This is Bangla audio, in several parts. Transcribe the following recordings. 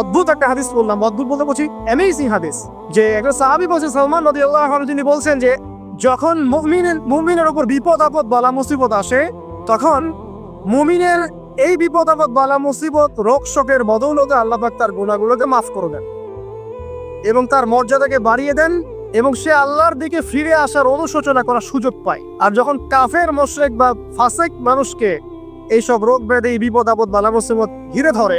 অদ্ভুত একটা হাদিস বললাম, অদ্ভুত বলতে বলছি অ্যামেজিং হাদিস, যে একটা সাহাবি বলছে, সালমান নদী আল্লাহ তিনি বলছেন যে, যখন মুমিনের মুমিনের উপর বিপদ আপদ, বালা মুসিবত আসে, তখন মুমিনের এই বিপদ আপদ, বালা মুসিবত, রোগ শোকের বদৌলতে আল্লাহ পাক তার গুণাগুলোকে মাফ করে দেন এবং তার মর্যাদাকে বাড়িয়ে দেন এবং সে আল্লাহর দিকে ফিরে আসার অনুশোচনা করার সুযোগ পায়। আর যখন কাফের, মোশরেক বা ফাসেক মানুষকে এইসব রোগ ব্যাধি, বিপদ আপদ, বালা মুসিবত ঘিরে ধরে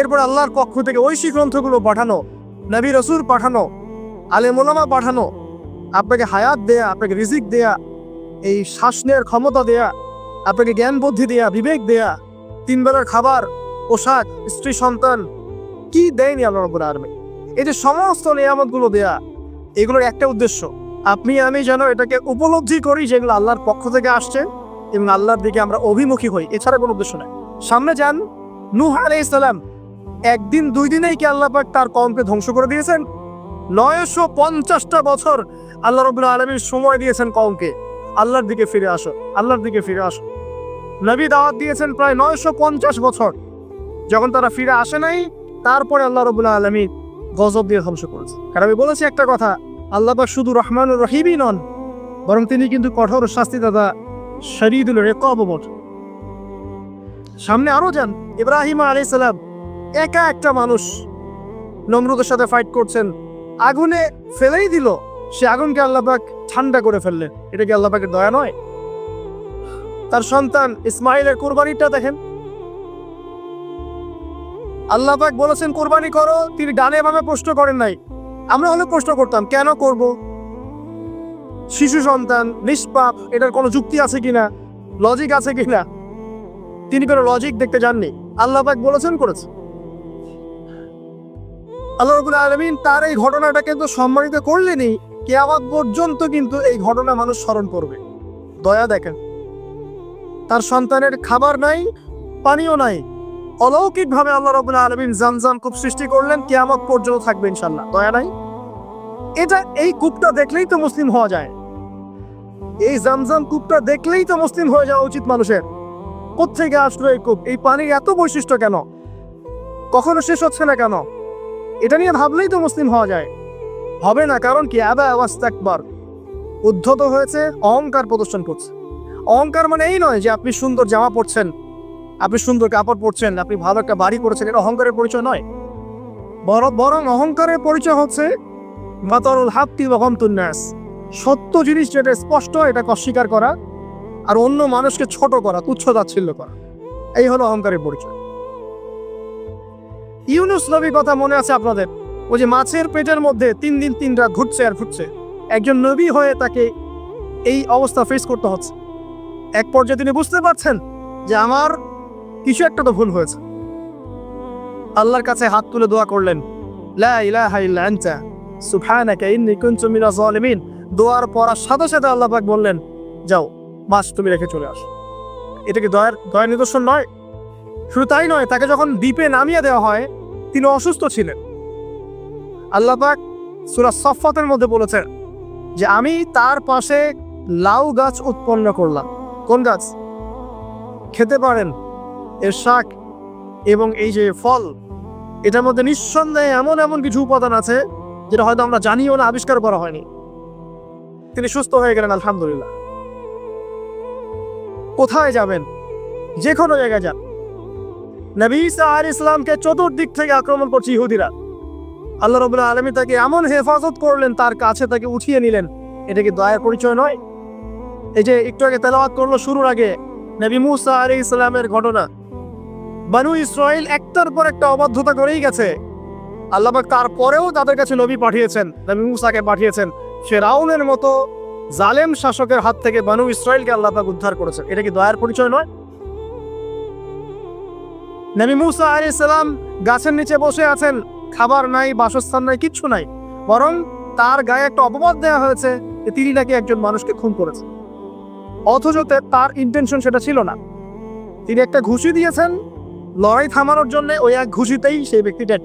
এরপর আল্লাহর পক্ষ থেকে ঐশী গ্রন্থগুলো পাঠানো, নবী রসুল পাঠানো, আলে মোলামা পাঠানো, আপনাকে হায়াত দেয়া, আপনাকে রিজিক দেয়া, এই শ্বাস ক্ষমতা দেয়া, আপনাকে জ্ঞান বুদ্ধি দেয়া, বিবেক দেয়া, তিন বেলার খাবার, পোশাক, স্ত্রী, সন্তান, কি দেয়নি আল্লাহ রব্বুল আলমী এই যে সমস্ত নিয়ামতগুলো দেয়া, এগুলোর একটা উদ্দেশ্য, আপনি, আমি যেন এটাকে উপলব্ধি করি যেগুলো আল্লাহর পক্ষ থেকে আসছে এবং আল্লাহর দিকে আমরা অভিমুখী হই, এছাড়া কোনো উদ্দেশ্য নেই। সামনে যান, নূহ আলাইহিস সালাম একদিন, দুই দিনেই কি আল্লাহ পাক তার কমকে ধ্বংস করে দিয়েছেন? নয়শো পঞ্চাশটা বছর আল্লাহ রবুল্লা আলমীর সময় দিয়েছেন কমকে আল্লাহর দিকে ফিরে আসো, আল্লাহর দিকে ফিরে আসো। নবী দাওয়াত দিয়েছেন প্রায় নয়শো পঞ্চাশ বছর। যখন তারা ফিরে আসে নাই, তারপরে আল্লাহ রবুল্লা আলমী গজব দিয়ে ধ্বংস করেছে। কারণ আমি বলেছি একটা কথা আল্লাপাক শুধু রহমানুর রহিমই নন, বরং তিনি কিন্তু কঠোর শাস্তি শাস্তিদাতা শরীদুল রেকবট সামনে আরও যান, ইব্রাহিম আলী সালাম একা একটা মানুষ। নমরুদের সাথে ফাইট করছেন। আগুনে ফেলেই দিল। সে আগুনকে আল্লাপাক ঠান্ডা করে ফেললেন। এটা কি আল্লাপাকের দয়া নয়। তার সন্তান ইসমাইলের কোরবানিটা দেখেন। আল্লাপাক বলেছেন, কোরবানি করো। তিনি ডানে ভাবে প্রশ্ন করেন নাই। আমরা হলে প্রশ্ন করতাম, কেন করব? শিশু সন্তান, নিষ্পাপ, এটার কোনো যুক্তি আছে কিনা? লজিক আছে কিনা? তিনি কোনো লজিক দেখতে যাননি। আল্লাপাক বলেছেন করেছে আল্লাহ আলমিন তার এই ঘটনাটা কিন্তু সম্মানিত করলেনই কেয়ামত পর্যন্ত কিন্তু এই ঘটনা মানুষ স্মরণ করবে। দয়া দেখেন, তার সন্তানের খাবার নাই, পানিও নাই, অলৌকিকভাবে আল্লাহ রবুল আলমিন জামজাম কূপ সৃষ্টি করলেন, কেয়ামত পর্যন্ত থাকবে ইনশাল্লাহ দয়া নাই? এটা এই কূপটা দেখলেই তো মুসলিম হওয়া যায়। এই জামজাম কূপটা দেখলেই তো মুসলিম হয়ে যাওয়া উচিত মানুষের। কোথেকে আসলো এই কূপ? এই পানির এত বৈশিষ্ট্য কেন? কখনো শেষ হচ্ছে না কেন? এটা নিয়ে ভাবলেই তো মুসলিম হওয়া যায়। হবে না, কারণ কি? আবা আওয়াজ উদ্ধত হয়েছে, অহংকার প্রদর্শন করছে। অহংকার মানে এই নয় যে আপনি সুন্দর জামা পরছেন, আপনি সুন্দর কাপড় পরছেন, আপনি ভালো একটা বাড়ি করেছেন, এটা অহংকারের পরিচয় নয়। বরং বরং অহংকারের পরিচয় হচ্ছে, মাতরুল হাপ্তি বহমতুন্নাস সত্য জিনিস যেটা স্পষ্ট, এটাকে অস্বীকার করা, আর অন্য মানুষকে ছোট করা, তুচ্ছ তাচ্ছিল্য করা। এই হলো অহংকারের পরিচয়। ইউনুস নবী কথা মনে আছে আপনাদের? ওই যে মাছের পেটের মধ্যে তিন দিন তিন রাত ঘুরছে আর ঘুরছে একজন নবী হয়ে তাকে এই অবস্থা ফেস করতে হচ্ছে। এক পর্যায়ে তিনি বুঝতে পারছেন যে আমার কিছু একটা তো ভুল হয়েছে। আল্লাহর কাছে হাত তুলে দোয়া করলেন দোয়ার পড়ার সাথে সাথে আল্লাহ পাক বললেন, যাও, মাছ তুমি রেখে চলে আসো। এটা কি দয়ার দয়ার নিদর্শন নয়? শুধু তাই নয়, তাকে যখন দ্বীপে নামিয়ে দেওয়া হয়, তিনি অসুস্থ ছিলেন। আল্লাহ পাক সুরা সফাতের মধ্যে বলেছেন যে, আমি তার পাশে লাউ গাছ উৎপন্ন করলাম। কোন গাছ? খেতে পারেন, এর শাক এবং এই যে ফল, এটার মধ্যে নিঃসন্দেহে এমন এমন কিছু উপাদান আছে, যেটা হয়তো আমরা জানিও না, আবিষ্কার করা হয়নি। তিনি সুস্থ হয়ে গেলেন, আলহামদুলিল্লাহ। কোথায় যাবেন? যে কোনো জায়গায় যান। নবী ইসা আল ইসলামকে চতুর্দিক থেকে আক্রমণ করছে ইহুদিরা। আল্লাহ রবুল্লাহ আলমী তাকে এমন হেফাজত করলেন, তার কাছে তাকে উঠিয়ে নিলেন। এটা কি দয়ার পরিচয় নয়? এই যে একটু আগে তেলাওয়াত করল শুরুর আগে, নবী মুসা আলী ইসলামের ঘটনা। বানু ইসরায়েল একটার পর একটা অবাধ্যতা করেই গেছে। আল্লাহবাক তারপরেও তাদের কাছে নবী পাঠিয়েছেন, নবী মুসাকে পাঠিয়েছেন। ফেরাউনের মতো জালেম শাসকের হাত থেকে বানু ইসরায়েলকে আল্লাহবাক উদ্ধার করেছেন। এটা কি দয়ার পরিচয় নয়? নবী মুসা আলী সালাম গাছের নিচে বসে আছেন, খাবার নাই, বাসস্থান নাই, কিচ্ছু নাই। বরং তার গায়ে একটা অপবাদ দেওয়া হয়েছে যে তিনি নাকি একজন মানুষকে খুন করেছেন। অথচ তার ইন্টেনশন সেটা ছিল না। তিনি একটা ঘুষি দিয়েছেন, লড়াই থামানোর জন্য ওই এক ঘুষিতেই সেই ব্যক্তি ডেট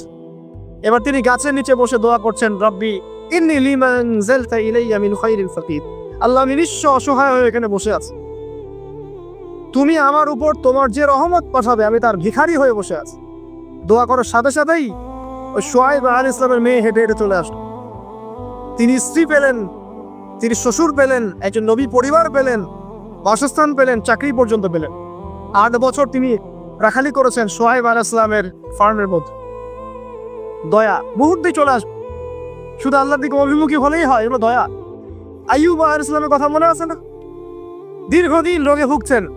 এবার তিনি গাছের নিচে বসে দোয়া করছেন, রব্বি, ইন্নি লিমান জালতা ইলাইয়া মিন খাইরিল আল্লাহ আমি নিঃস্ব অসহায় হয়ে এখানে বসে আছি। তুমি আমার উপর তোমার যে রহমত পাঠাবে, আমি তার ভিখারি হয়ে বসে আছি। দোয়া করার সাথে সাথেই ওই সোয়াইব আল ইসলামের মেয়ে হেঁটে হেঁটে চলে আসলো। তিনি স্ত্রী পেলেন, তিনি শ্বশুর পেলেন, একজন নবী পরিবার পেলেন, বাসস্থান পেলেন, চাকরি পর্যন্ত পেলেন। আট বছর তিনি রাখালি করেছেন সোহাইব আল ইসলামের ফার্মের মধ্যে। দয়া, মুহূর্তে চলে আসবে। শুধু আল্লাহর দিকে অভিমুখী হলেই হয়, এগুলো দয়া। আইয়ুব আল ইসলামের কথা মনে আছে না? দীর্ঘদিন রোগে ভুগছেন।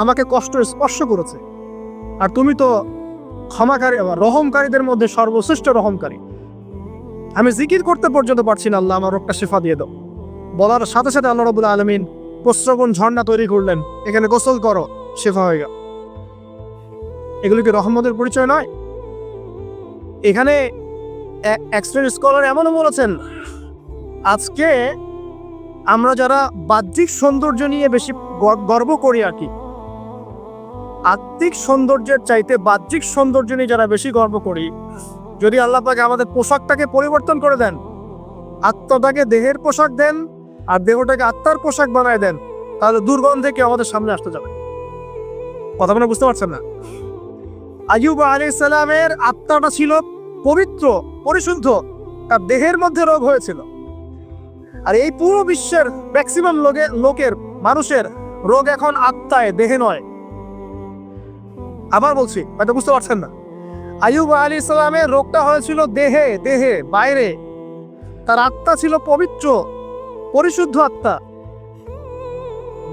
আমাকে কষ্ট স্পর্শ করেছে। আর তুমি তো ক্ষমাকারী রহমকারীদের মধ্যে সর্বশ্রেষ্ঠ রহমকারী। আমি জিকির করতে পর্যন্ত পারছি না, আল্লাহ আমার রোগটা শেফা দিয়ে দাও। বলার সাথে সাথে আল্লাহ রবুল্লা আলমিন প্রশ্রবণ ঝর্ণা তৈরি করলেন। এখানে গোসল করো, শেফা হয়ে গেল। এগুলো কি রহমতের পরিচয় নয়? এখানে স্কলার এমনও বলেছেন, আজকে আমরা যারা বাহ্যিক সৌন্দর্য নিয়ে বেশি গর্ব করি আর কি আত্মিক সৌন্দর্যের চাইতে বাহ্যিক সৌন্দর্য নিয়ে যারা বেশি গর্ব করি, যদি আল্লাহ পাকে আমাদের পোশাকটাকে পরিবর্তন করে দেন, আত্মাটাকে দেহের পোশাক দেন, আর দেহটাকে আত্মার পোশাক বানায় দেন, তাহলে দুর্গন্ধে কেউ আমাদের সামনে আসতে যাবে কথা মানে বুঝতে পারছেন না? আইয়ুব আলী সালামের আত্মাটা ছিল পবিত্র, পরিশুদ্ধ তার দেহের মধ্যে রোগ হয়েছিল। আর এই পুরো বিশ্বের ম্যাক্সিমাম লোকের, মানুষের রোগ এখন আত্মায়, দেহে নয়। আবার বলছি, হয়তো বুঝতে পারছেন না। আইয়ুব আলী ইসলামের রোগটা হয়েছিল দেহে দেহে, বাইরে। তার আত্মা ছিল পবিত্র, পরিশুদ্ধ আত্মা।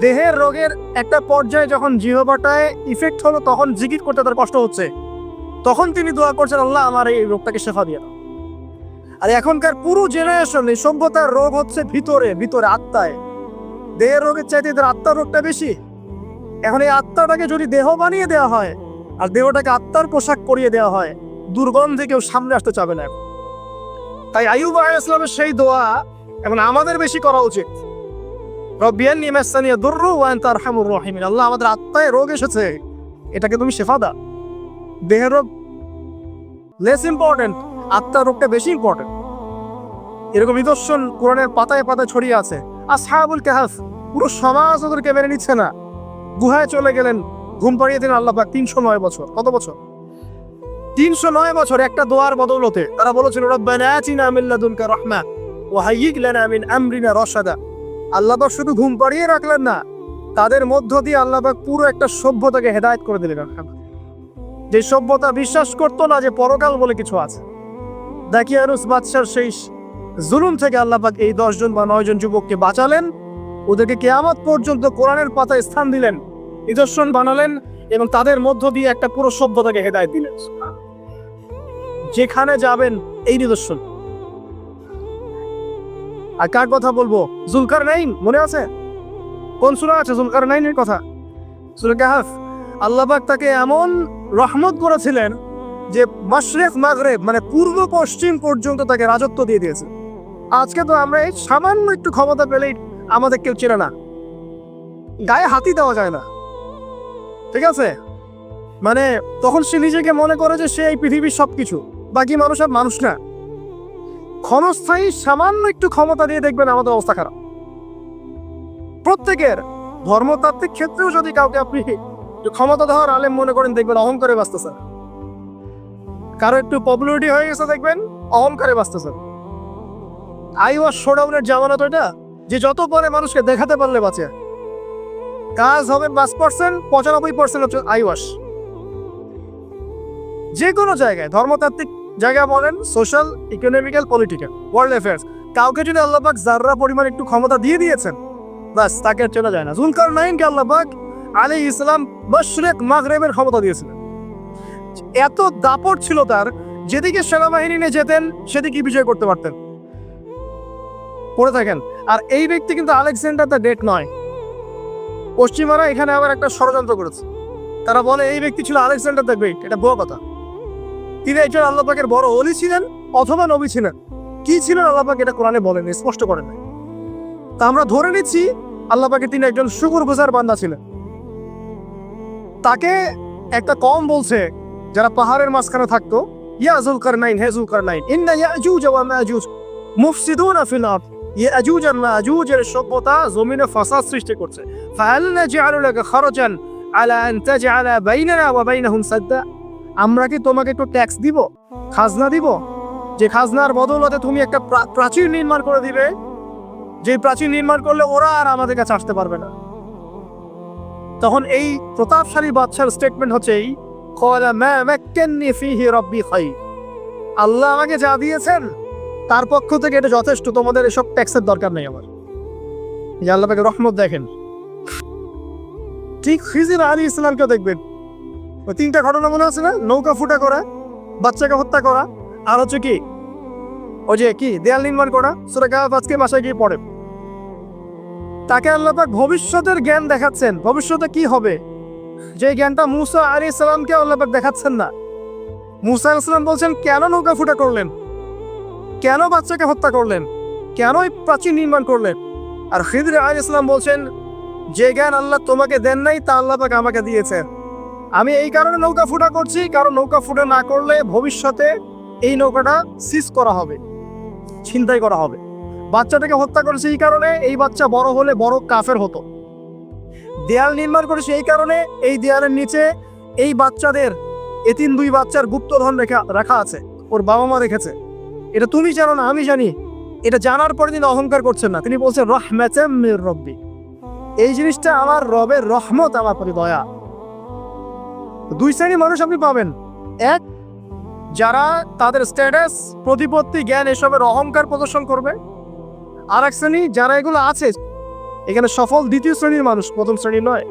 দেহের রোগের একটা পর্যায়ে যখন জিহবাটায় ইফেক্ট হলো, তখন জিকির করতে তার কষ্ট হচ্ছে। তখন তিনি দোয়া করছেন, আল্লাহ, আমার এই রোগটাকে শেফা দিয়ে আর এখনকার পুরো জেনারেশন এই সভ্যতার রোগ হচ্ছে ভিতরে ভিতরে, আত্মায়। দেহের রোগের চাইতে এদের আত্মার রোগটা বেশি। এখন এই আত্মাটাকে যদি দেহ বানিয়ে দেওয়া হয় আর দেহটাকে আত্মার পোশাক পরিয়ে দেওয়া হয়। দুর্গন্ধে কেউ সামনে আসতে চাবে না। তাই আইয়ুব আলাইহিসসালামের সেই দোয়া এখন আমাদের বেশি করা উচিত। রব্বিয়ান নিমাসানিয়া দুররু আল্লাহ আমাদের আত্মায় রোগ এসেছে, এটাকে তুমি শেফা দাও। দেহের রোগ লেস ইম্পর্টেন্ট আত্মার রোগটা বেশি ইম্পর্টেন্ট এরকম নিদর্শন কোরআনের পাতায় পাতায় ছড়িয়ে আছে। আসহাবুল কাহাফ, পুরো সমাজ ওদেরকে মেনে নিচ্ছে না। গুহায় চলে গেলেন ঘুম পাড়িয়ে দিলেন আল্লাহ পাক তিনশো নয় বছর। কত বছর? তিনশো নয় বছর একটা দোয়ার বদৌলতে তারা বলেছিল, রব্বানা আতিনা লাদুনকা রাহমা ওয়া হাইয়িক লানা আমরিনা রশাদা। আল্লাহ পাক শুধু ঘুম পাড়িয়ে রাখলেন না, তাদের মধ্য দিয়ে আল্লাহ পাক পুরো একটা সভ্যতাকে হেদায়েত করে দিলেন যে সভ্যতা বিশ্বাস করতো না যে পরকাল বলে কিছু আছে। দাকিয়ানুস বাদশার সেই জুলুম থেকে আল্লাহ পাক এই দশজন বা নয়জন যুবককে বাঁচালেন। ওদেরকে কেয়ামত পর্যন্ত কোরআনের পাতায় স্থান দিলেন। নিদর্শন বানালেন এবং তাদের মধ্য দিয়ে একটা পুরো সভ্যতাকে হেদায়ত দিলেন। যেখানে যাবেন এই নিদর্শন। আর কার কথা বলব? জুলকার নাইন মনে আছে? কোন সুরা আছে? জুলকার নাইনের কথা? সুরা কাহাফ। তাকে এমন রহমত করেছিলেন যে মাশরেক, মাগরেব মানে পূর্ব পশ্চিম পর্যন্ত তাকে রাজত্ব দিয়ে দিয়েছে। আজকে তো আমরা এই সামান্য একটু ক্ষমতা পেলেই আমাদের কেউ চেনে না। গায়ে হাতি দেওয়া যায় না। ঠিক আছে? মানে তখন সে নিজেকে মনে করে যে সে এই পৃথিবীর সবকিছু। বাকি মানুষ আর মানুষ না। ক্ষণস্থায়ী সামান্য একটু ক্ষমতা দিয়ে দেখবেন আমাদের অবস্থা খারাপ। প্রত্যেকের ধর্মতাত্ত্বিক ক্ষেত্রেও যদি কাউকে আপনি ক্ষমতা দেওয়ার আলেম মনে করেন, দেখবেন অহংকারে বাঁচতেছে কারও একটু পপুলারিটি হয়ে গেছে, দেখবেন অহংকারে বাঁচতেছে আই ওয়াশ শোডাউনের জামানা তো এটা যে যত পরে মানুষকে দেখাতে পারলে বাঁচে। কাজ হবে পাঁচ পার্সেন্ট পঁচানব্বই পার্সেন্ট হচ্ছে আই ওয়াশ যে কোনো জায়গায়, ধর্মতাত্ত্বিক জায়গা বলেন social economical political world affairs কাউকে যদি আল্লাহবাক জাররা পরিমাণ একটু ক্ষমতা দিয়ে দিয়েছেন বাস তাকে চলে যায় না। জুলকার নাইনকে আল্লাহবাক আলী ইসলাম মশরেক মাগরেবের ক্ষমতা দিয়েছিলেন। এত দাপট ছিল তার, যেদিকে সেনাবাহিনী নিয়ে যেতেন, সেদিকে বিজয় করতে পারতেন। পড়ে থাকেন। আর এই ব্যক্তি কিন্তু আলেকজান্ডার দ্য ডেট নয়। পশ্চিমারা এখানে আবার একটা ষড়যন্ত্র করেছে। তারা বলে, এই ব্যক্তি ছিল আলেকজান্ডার দ্য গ্রেট, এটা ভুয়া কথা। তিনি একজন আল্লাপাকের বড় অলি ছিলেন অথবা নবী ছিলেন। কি ছিলেন আল্লাহ পাক এটা কোরআনে বলেন, স্পষ্ট করেন নাই। তা আমরা ধরে নিচ্ছি, আল্লাহ পাকে তিনি একজন শুকুর গুজার বান্দা ছিলেন। তাকে একটা কম বলছে, যারা পাহাড়ের মাঝখানে থাকতো, ইয়া জুলকার নাইন হে জুলকার নাইন ইন্না ইয়াজুজ ওয়া মাজুজ, মুফসিদুনা ফিল আরদ। ইয়াজুজ আর মাজুজের সভ্যতা জমিনে ফাসাদ সৃষ্টি করছে। ফাহাল নাজআলু লাকা খারাজান আলা আন তাজআলা বাইনানা ওয়া বাইনাহুম সাদ্দা। আমরা কি তোমাকে একটু ট্যাক্স দিব? খাজনা দিব? যে খাজনার বদৌলতে তুমি একটা প্রা- প্রাচীর নির্মাণ করে দিবে। যে প্রাচীর নির্মাণ করলে ওরা আর আমাদের কাছে আসতে পারবে না। তখন এই প্রতাপশালী বাদশার স্টেটমেন্ট হচ্ছে এই "ক্বালা মা মাক্কান্নি ফীহি রাব্বি খায়র আল্লাহ আমাকে যা দিয়েছেন তার পক্ষ থেকে এটা যথেষ্ট, তোমাদের এসব ট্যাক্সের দরকার নেই আমার। আল্লাহ রহমত দেখেন। ঠিক খিজির আলী ইসলামকে দেখবেন। ওই তিনটা ঘটনা মনে আছে না? নৌকা ফুটা করা, বাচ্চাকে হত্যা করা, আর হচ্ছে কি, ওই যে কি, দেয়াল নির্মাণ করা সেটা আজকে বাসায় গিয়ে পড়ে। তাকে আল্লাহ পাক ভবিষ্যতের জ্ঞান দেখাচ্ছেন। ভবিষ্যতে কি হবে? যে জ্ঞানটা মুসা আলী ইসলামকে আল্লাহ পাক দেখাচ্ছেন না। মুসা আলাইহিস সালাম বলছেন, কেন নৌকা ফুটা করলেন? কেন বাচ্চাকে হত্যা করলেন? কেন এই প্রাচীর নির্মাণ করলেন? আর খিদর আলী ইসলাম বলছেন, যে জ্ঞান আল্লাহ তোমাকে দেন নাই, তা আল্লাহ পাক আমাকে দিয়েছে আমি এই কারণে নৌকা ফুটা করছি, কারণ নৌকা ফুটা না করলে ভবিষ্যতে এই নৌকাটা সিজ করা হবে, ছিনতাই করা হবে। বাচ্চাটাকে হত্যা করেছে এই কারণে, এই বাচ্চা বড় হলে বড় কাফের হতো। দেয়াল নির্মাণ করেছে এই কারণে, এই দেয়ালের নিচে এই বাচ্চাদের এতিন দুই বাচ্চার গুপ্তধন রেখা, রাখা আছে, ওর বাবা মা রেখেছে। এটা তুমি জানো না, আমি জানি। এটা জানার পরে তিনি অহংকার করছেন না। তিনি বলছেন রহমেচাম রব্বি। এই জিনিসটা আমার রবের রহমত আমার প্রতি দয়া। দুই শ্রেণির মানুষ আপনি পাবেন। এক, যারা তাদের স্ট্যাটাস প্রতিপত্তি, জ্ঞান এসবের অহংকার প্রদর্শন করবে। আর এক শ্রেণি, যারা এগুলো আছে, এখানে সফল দ্বিতীয় শ্রেণির মানুষ, প্রথম শ্রেণি নয়।